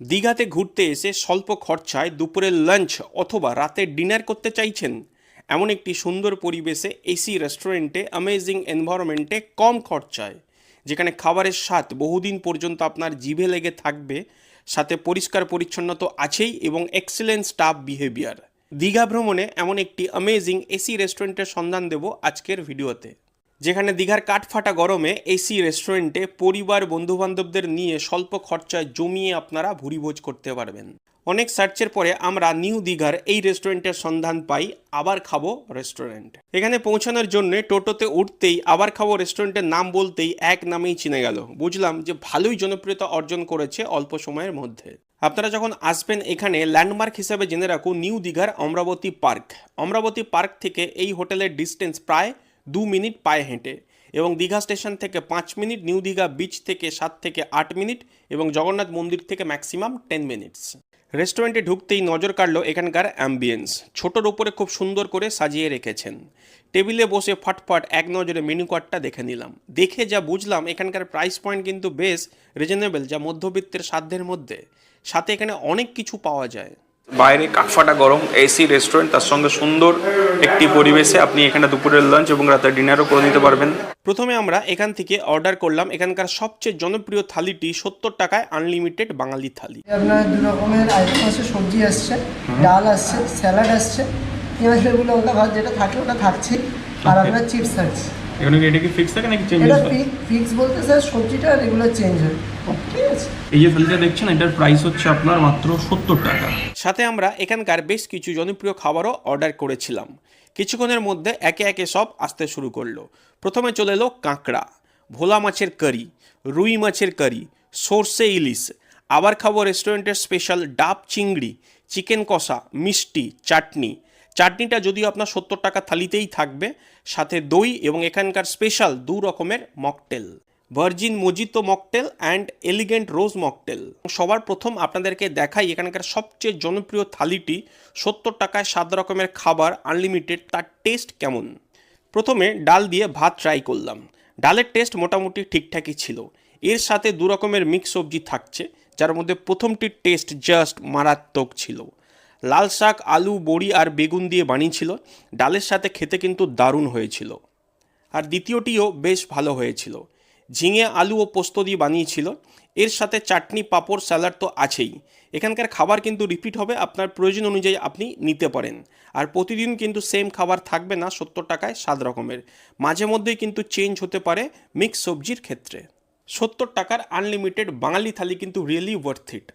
দীঘাতে ঘুরতে এসে স্বল্প খরচায় দুপুরের লাঞ্চ অথবা রাতে ডিনার করতে চাইছেন। এমন একটি সুন্দর পরিবেশে এসি রেস্টুরেন্টে অ্যামেজিং এনভায়রনমেন্টে কম খরচায়, যেখানে খাবারের স্বাদ বহুদিন পর্যন্ত আপনার জিভে লেগে থাকবে, সাথে পরিষ্কার পরিচ্ছন্ন তো আছেই এবং এক্সেলেন্ট স্টাফ বিহেভিয়ার দীঘা ভ্রমণে এমন একটি অ্যামেজিং এসি রেস্টুরেন্টের সন্ধান দেব আজকের ভিডিওতে। যেখানে দীঘার কাঠফাটা গরমে এসি রেস্টুরেন্টে পরিবার, বন্ধুবান্ধবদের নিয়ে স্বল্প খরচায় জমিয়ে আপনারা ভুরিভোজ করতে পারবেন। অনেক সার্চের পরে আমরা নিউ দীঘার এই রেস্টুরেন্টের সন্ধান পাই, আবার খাব রেস্টুরেন্ট। এখানে পৌঁছানোর জন্য টোটোতে উঠতেই, আবার খাব রেস্টুরেন্টের নাম বলতেই এক নামেই চিনে গেল। বুঝলাম যে ভালোই জনপ্রিয়তা অর্জন করেছে অল্প সময়ের মধ্যে। আপনারা যখন আসবেন এখানে, ল্যান্ডমার্ক হিসেবে জেনে রাখুন নিউ দীঘার অমরাবতী পার্ক। অমরাবতী পার্ক থেকে এই হোটেলের ডিস্টেন্স প্রায় দু মিনিট পায়ে হেঁটে এবং দীঘা স্টেশন থেকে পাঁচ মিনিট, নিউ দীঘা বিচ থেকে সাত থেকে আট মিনিট এবং জগন্নাথ মন্দির থেকে ম্যাক্সিমাম টেন মিনিটস রেস্টুরেন্টে ঢুকতেই নজর কাড়লো এখানকার অ্যাম্বিয়েন্স ছোটোর ওপরে খুব সুন্দর করে সাজিয়ে রেখেছেন। টেবিলে বসে ফটফট এক নজরে মেনু কার্ডটা দেখে নিলাম। দেখে যা বুঝলাম, এখানকার প্রাইস পয়েন্ট কিন্তু বেশ রিজনেবল যা মধ্যবিত্তের সাধ্যের মধ্যে। সাথে এখানে অনেক কিছু পাওয়া যায়। বাইরে কাঠফাটা গরম এসি রেস্টুরেন্ট তার সঙ্গে সুন্দর একটি পরিবেশে আপনি এখানে দুপুরের লাঞ্চ এবং রাতের ডিনারও করে নিতে পারবেন। প্রথমে আমরা এখান থেকে অর্ডার করলাম এখানকার সবচেয়ে জনপ্রিয় থালিটি সত্তর টাকায় আনলিমিটেড বাঙালি থালি। আপনার দু রকমের আইটেম আছে সবজি আসছে ডাল আসছে স্যালাড আসছে। ওটা ভাত যেটা থাকে ওটা থাকছে আর আপনার চিপস থাকছে এখানে এটা কি ফিক্স থাকে নাকি চেঞ্জ এটা ফিক্স বলতে স্যার সবজিটা রেগুলার চেঞ্জ হয়। এই যে থালিটা দেখছেন এটার প্রাইস হচ্ছে আপনার মাত্র সত্তর টাকা। সাথে আমরা এখানকার বেশ কিছু জনপ্রিয় খাবারও অর্ডার করেছিলাম। কিছুক্ষণের মধ্যে একে একে সব আসতে শুরু করল। প্রথমে চলে এলো কাঁকড়া ভোলা মাছের কারি রুই মাছের কারি সর্ষে ইলিশ। আবার খাব রেস্টুরেন্টের স্পেশাল ডাব চিংড়ি চিকেন কষা মিষ্টি চাটনি। চাটনিটা যদিও আপনার সত্তর টাকা থালিতেই থাকবে, সাথে দই এবং এখানকার স্পেশাল দু রকমের mocktail virgin mojito mocktail and elegant rose mocktail সবার প্রথম আপনাদেরকে দেখাই এখানকার সবচেয়ে জনপ্রিয় থালিটি, সত্তর টাকায় সাত রকমের খাবার আনলিমিটেড তার টেস্ট কেমন? প্রথমে ডাল দিয়ে ভাত ট্রাই করলাম। ডালের টেস্ট মোটামুটি ঠিকঠাকই ছিল। এর সাথে দু রকমের মিক্স সবজি থাকছে, যার মধ্যে প্রথমটির টেস্ট জাস্ট মারাত্মক ছিল। লাল শাক, আলু, বড়ি আর বেগুন দিয়ে বানিয়েছিল। ডালের সাথে খেতে কিন্তু দারুণ হয়েছিল। আর দ্বিতীয়টিও বেশ ভালো হয়েছিল। ঝিঙে, আলু ও পোস্ত দিয়ে বানিয়েছিল। এর সাথে চাটনি, পাঁপড়, স্যালাড তো আছেই। এখানকার খাবার কিন্তু রিপিট হবে। আপনার প্রয়োজন অনুযায়ী আপনি নিতে পারেন। আর প্রতিদিন কিন্তু সেম খাবার থাকবে না সত্তর টাকায় সাত রকমের। মাঝে মধ্যেই কিন্তু চেঞ্জ হতে পারে মিক্স সবজির ক্ষেত্রে। সত্তর টাকার আনলিমিটেড বাঙালি থালি কিন্তু রিয়েলি ওয়ার্থ ইট